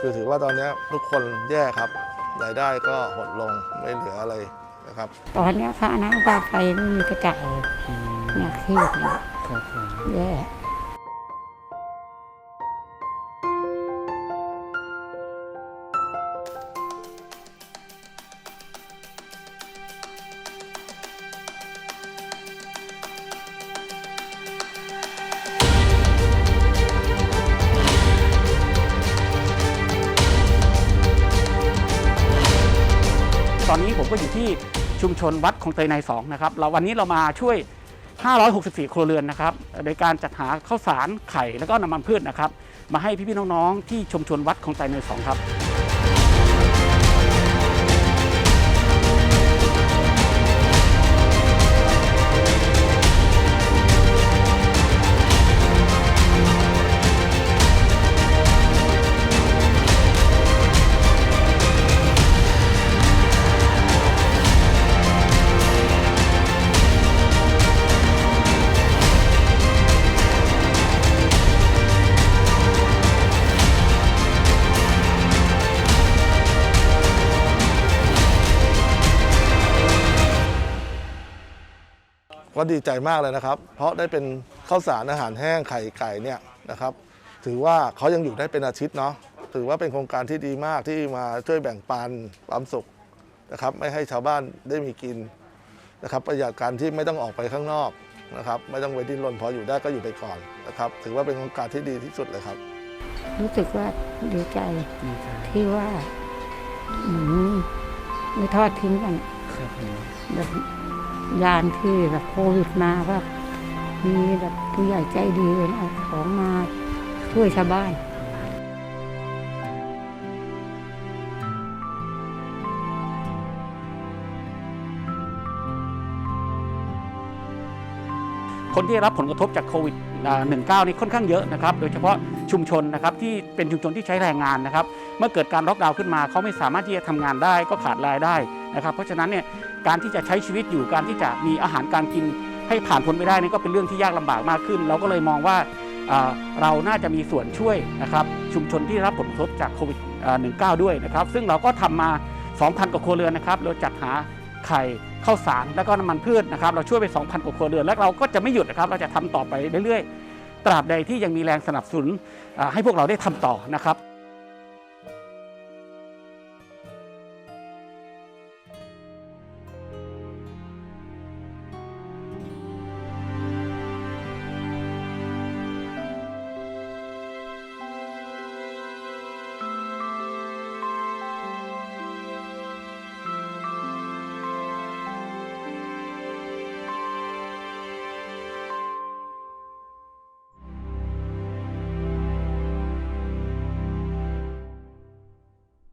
คือถือว่าตอนนี้ทุกคนแย่ครับรายได้ก็หดลงไม่เหลืออะไรนะครับ ตอนเนี้ยค่าน้ำค่าไฟไม่มีกระจายเนี่ยเครียดเลยครับผมแย่ ตอนนี้ผมก็อยู่ที่ชุมชนวัดของเตยในสองนะครับเราวันนี้เรามาช่วย 564 ครัวเรือนนะครับ โดยการจัดหาข้าวสารไข่แล้วก็น้ำมันพืชนะครับ มาให้พี่ๆน้องๆที่ชุมชนวัดของเตยในสองครับ ก็ดีใจมากเลยนะครับ เพราะได้เป็นข้าวสารอาหารแห้งไข่ไก่เนี่ยนะครับ ถือว่าเขายังอยู่ได้เป็นอาทิตย์เนาะถือว่าเป็นโครงการที่ดีมากที่มาช่วยแบ่งปันความสุขนะครับ ไม่ให้ชาวบ้านได้มีกินนะครับ ประหยัดการที่ไม่ต้องออกไปข้างนอกนะครับ ไม่ต้องไปดิ้นรนพออยู่ได้ก็อยู่ไปก่อนนะครับ ถือว่าเป็นโครงการที่ดีที่สุดเลยครับ รู้สึกว่าดีใจที่ว่าอืมไม่ทอดทิ้งกันครับผมแบบ ยานที่แบบโควิดมาก็มีแบบผู้ใหญ่ใจดีเอาของมาช่วยชาวบ้านคนที่รับผลกระทบจากโควิด 19นี่ค่อนข้างเยอะนะครับโดยเฉพาะชุมชนนะครับที่เป็นชุมชนที่ใช้แรงงานนะครับเมื่อเกิดการล็อกดาวน์ขึ้นมาเขาไม่สามารถที่จะทำงานได้ก็ขาดรายได้นะครับ เพราะฉะนั้นเนี่ยการที่จะใช้ชีวิตอยู่การที่จะมีอาหารการกินให้ผ่านพ้นไปได้นี่ก็เป็นเรื่องที่ยากลำบากมากขึ้น เราก็เลยมองว่าเราน่าจะมีส่วนช่วยนะครับชุมชนที่รับผลกระทบจากโควิด 19 ด้วยนะครับซึ่งเราก็ทำมา 2,000 กว่าครัวเรือนนะครับเราจัดหา ไข่ข้าวสารแล้วก็น้ำมันพืชนะครับเราช่วยไป 2,000กว่าครัวเรือนและเราก็จะไม่หยุดนะครับเราจะทำต่อไปเรื่อยๆ ตราบใดที่ยังมีแรงสนับสนุนให้พวกเราได้ทำต่อนะครับ